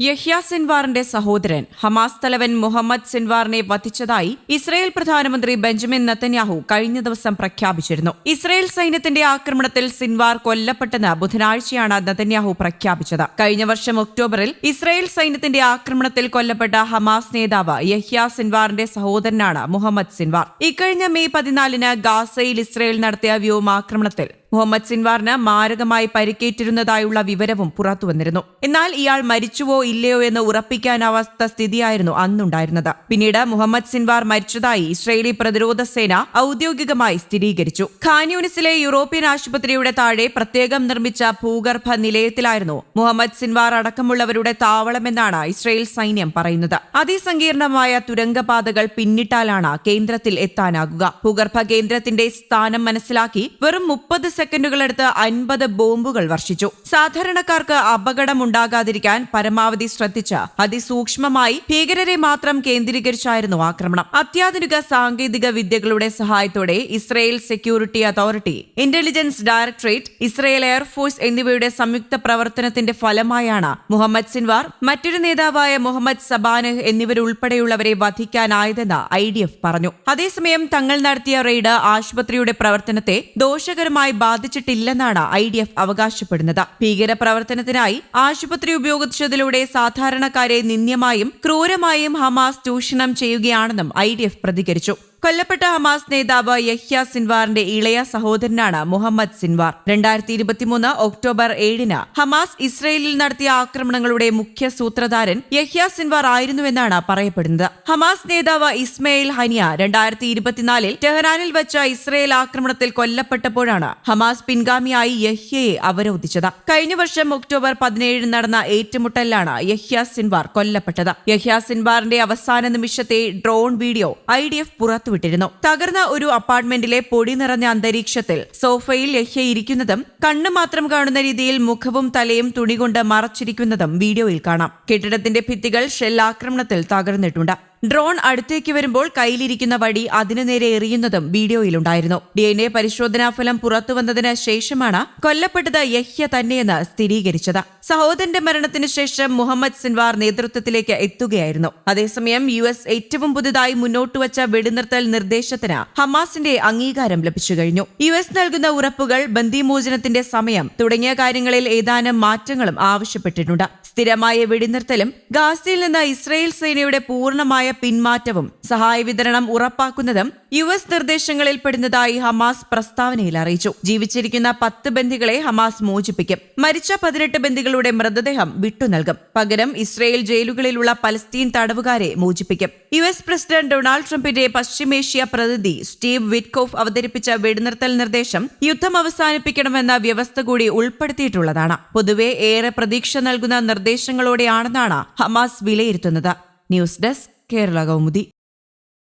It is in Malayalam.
യഹ്യ സിൻവാറിന്റെ സഹോദരൻ ഹമാസ് തലവൻ മുഹമ്മദ് സിൻവാറിനെ വധിച്ചതായി ഇസ്രയേൽ പ്രധാനമന്ത്രി ബെഞ്ചമിൻ നത്തന്യാഹു കഴിഞ്ഞ ദിവസം പ്രഖ്യാപിച്ചിരുന്നു. ഇസ്രയേൽ സൈന്യത്തിന്റെ ആക്രമണത്തിൽ സിൻവാർ കൊല്ലപ്പെട്ടെന്ന് ബുധനാഴ്ചയാണ് നത്തന്യാഹു പ്രഖ്യാപിച്ചത്. കഴിഞ്ഞ വർഷം ഒക്ടോബറിൽ ഇസ്രയേൽ സൈന്യത്തിന്റെ ആക്രമണത്തിൽ കൊല്ലപ്പെട്ട ഹമാസ് നേതാവ് യഹ്യ സിൻവാറിന്റെ സഹോദരനാണ് മുഹമ്മദ് സിൻവാർ. ഇക്കഴിഞ്ഞ മെയ് പതിനാലിന് ഗാസയിൽ ഇസ്രയേൽ നടത്തിയ വ്യോമാക്രമണത്തിൽ മുഹമ്മദ് സിൻവാറിന് മാരകമായി പരിക്കേറ്റിരുന്നതായുള്ള വിവരവും പുറത്തുവന്നിരുന്നു എന്നാൽ ഇയാൾ മരിച്ചുവോ ഇല്ലയോ എന്ന് ഉറപ്പിക്കാനാവാത്ത സ്ഥിതിയായിരുന്നു അന്നുണ്ടായിരുന്നത്. പിന്നീട് മുഹമ്മദ് സിൻവാർ മരിച്ചതായി ഇസ്രയേലി പ്രതിരോധ സേന ഔദ്യോഗികമായി സ്ഥിരീകരിച്ചു. ഖാൻയൂണിസിലെ യൂറോപ്യൻ ആശുപത്രിയുടെ താഴെ പ്രത്യേകം നിർമ്മിച്ച ഭൂഗർഭ നിലയത്തിലായിരുന്നു മുഹമ്മദ് സിൻവാർ അടക്കമുള്ളവരുടെ താവളമെന്നാണ് ഇസ്രയേൽ സൈന്യം പറയുന്നത്. അതിസങ്കീർണമായ തുരങ്കപാതകൾ പിന്നിട്ടാലാണ് കേന്ദ്രത്തിൽ എത്താനാകുക. ഭൂഗർഭ കേന്ദ്രത്തിന്റെ സ്ഥാനം മനസ്സിലാക്കി വെറും മുപ്പത് സെക്കൻഡുകളെടുത്ത് അൻപത് ബോംബുകൾ വർഷിച്ചു. സാധാരണക്കാർക്ക് അപകടമുണ്ടാകാതിരിക്കാൻ പരമാവധി ശ്രദ്ധിച്ച് അതിസൂക്ഷ്മമായി ഭീകരരെ മാത്രം കേന്ദ്രീകരിച്ചായിരുന്നു ആക്രമണം. അത്യാധുനിക സാങ്കേതിക വിദ്യകളുടെ സഹായത്തോടെ Israel security authority intelligence directorate Israel air force എന്നിവയുടെ സംയുക്ത പ്രവർത്തനത്തിന്റെ ഫലമായാണ് മുഹമ്മദ് സിൻവാർ മറ്റൊരു നേതാവായ മുഹമ്മദ് സബാനഹ് എന്നിവരുൾപ്പെടെയുള്ളവരെ വധിക്കാനായതെന്ന് ഐ ഡി എഫ് പറഞ്ഞു. അതേസമയം തങ്ങൾ നടത്തിയ റെയ്ഡ് ആശുപത്രിയുടെ പ്രവർത്തനത്തെ ദോഷകരമായി ബാധിച്ചിട്ടില്ലെന്നാണ് ഐ ഡി എഫ് അവകാശപ്പെടുന്നത്. ഭീകരപ്രവർത്തനത്തിനായി ആശുപത്രി ഉപയോഗിച്ചതിലൂടെ സാധാരണക്കാരെ നിന്ദ്യമായും ക്രൂരമായും ഹമാസ് ചൂഷണം ചെയ്യുകയാണെന്നും ഐ ഡി എഫ് പ്രതികരിച്ചു. കൊല്ലപ്പെട്ട ഹമാസ് നേതാവ് യഹ്യ സിൻവാറിന്റെ ഇളയ സഹോദരനാണ് മുഹമ്മദ് സിൻവാർ. രണ്ടായിരത്തി ഇരുപത്തിമൂന്ന് ഒക്ടോബർ ഏഴിന് ഹമാസ് ഇസ്രയേലിൽ നടത്തിയ ആക്രമണങ്ങളുടെ മുഖ്യ സൂത്രധാരൻ യഹ്യ സിൻവാർ ആയിരുന്നുവെന്നാണ് പറയപ്പെടുന്നത്. ഹമാസ് നേതാവ് ഇസ്മയിൽ ഹനിയ രണ്ടായിരത്തി ഇരുപത്തിനാലിൽ ടെഹ്റാനിൽ വെച്ച ഇസ്രയേൽ ആക്രമണത്തിൽ കൊല്ലപ്പെട്ടപ്പോഴാണ് ഹമാസ് പിൻഗാമിയായി യഹ്യയെ അവരോധിച്ചത്. കഴിഞ്ഞ വർഷം ഒക്ടോബർ പതിനേഴിന് നടന്ന ഏറ്റുമുട്ടലിലാണ് യഹ്യ സിൻവാർ കൊല്ലപ്പെട്ടത്. യഹ്യ സിൻവാറിന്റെ അവസാന നിമിഷത്തെ drone video I D F പുറത്തുവിട്ടിരുന്നു. തകർന്ന ഒരു അപ്പാർട്ട്മെന്റിലെ പൊടി നിറഞ്ഞ അന്തരീക്ഷത്തിൽ സോഫയിൽ യഹ്യ ഇരിക്കുന്നതും കണ്ണു മാത്രം കാണുന്ന രീതിയിൽ മുഖവും തലയും തുണികൊണ്ട് മറച്ചിരിക്കുന്നതും വീഡിയോയിൽ കാണാം. കെട്ടിടത്തിന്റെ ഭിത്തികൾ ഷെല്ലാക്രമണത്തിൽ തകർന്നിട്ടുണ്ട്. ഡ്രോൺ അടുത്തേക്ക് വരുമ്പോൾ കയ്യിലിരിക്കുന്ന വടി അതിനു നേരെ എറിയുന്നതും വീഡിയോയിലുണ്ടായിരുന്നു. ഡി എൻ എ പരിശോധനാ ഫലം പുറത്തുവന്നതിന് ശേഷമാണ് കൊല്ലപ്പെട്ടത് യഹ്യ തന്നെയെന്ന് സ്ഥിരീകരിച്ചത്. സഹോദരന്റെ മരണത്തിന് ശേഷം മുഹമ്മദ് സിൻവാർ നേതൃത്വത്തിലേക്ക് എത്തുകയായിരുന്നു. അതേസമയം യു എസ് ഏറ്റവും പുതുതായി മുന്നോട്ടുവച്ച വെടിനിർത്തൽ നിർദ്ദേശത്തിന് ഹമാസിന്റെ അംഗീകാരം ലഭിച്ചു കഴിഞ്ഞു. യു എസ് നൽകുന്ന ഉറപ്പുകൾ ബന്ദിമോചനത്തിന്റെ സമയം തുടങ്ങിയ കാര്യങ്ങളിൽ ഏതാനും മാറ്റങ്ങളും ആവശ്യപ്പെട്ടിട്ടുണ്ട്. സ്ഥിരമായ വെടിനിർത്തലും ഗാസയിൽ നിന്ന് ഇസ്രയേൽ സേനയുടെ പൂർണമായ പിന്മാറ്റവും സഹായ വിതരണം ഉറപ്പാക്കുന്നതും യു എസ് നിർദ്ദേശങ്ങളിൽ പെടുന്നതായി ഹമാസ് പ്രസ്താവനയിൽ അറിയിച്ചു. ജീവിച്ചിരിക്കുന്ന പത്ത് ബന്ദികളെ ഹമാസ് മോചിപ്പിക്കും. മരിച്ച പതിനെട്ട് ബന്ദികളുടെ മൃതദേഹം വിട്ടുനൽകും പകരം ഇസ്രയേൽ ജയിലുകളിലുള്ള പലസ്തീൻ തടവുകാരെ മോചിപ്പിക്കും. യു എസ് പ്രസിഡന്റ് ഡൊണാൾഡ് ട്രംപിന്റെ പശ്ചിമേഷ്യ പ്രതിനിധി സ്റ്റീവ് വിറ്റ്കോഫ് അവതരിപ്പിച്ച വെടിനിർത്തൽ നിർദ്ദേശം യുദ്ധം അവസാനിപ്പിക്കണമെന്ന വ്യവസ്ഥ കൂടി ഉൾപ്പെടുത്തിയിട്ടുള്ളതാണ്. പൊതുവെ ഏറെ പ്രതീക്ഷ നൽകുന്ന നിർദ്ദേശങ്ങളോടെയാണെന്നാണ് ഹമാസ് വിലയിരുത്തുന്നത്. News desk Kerala Kaumudi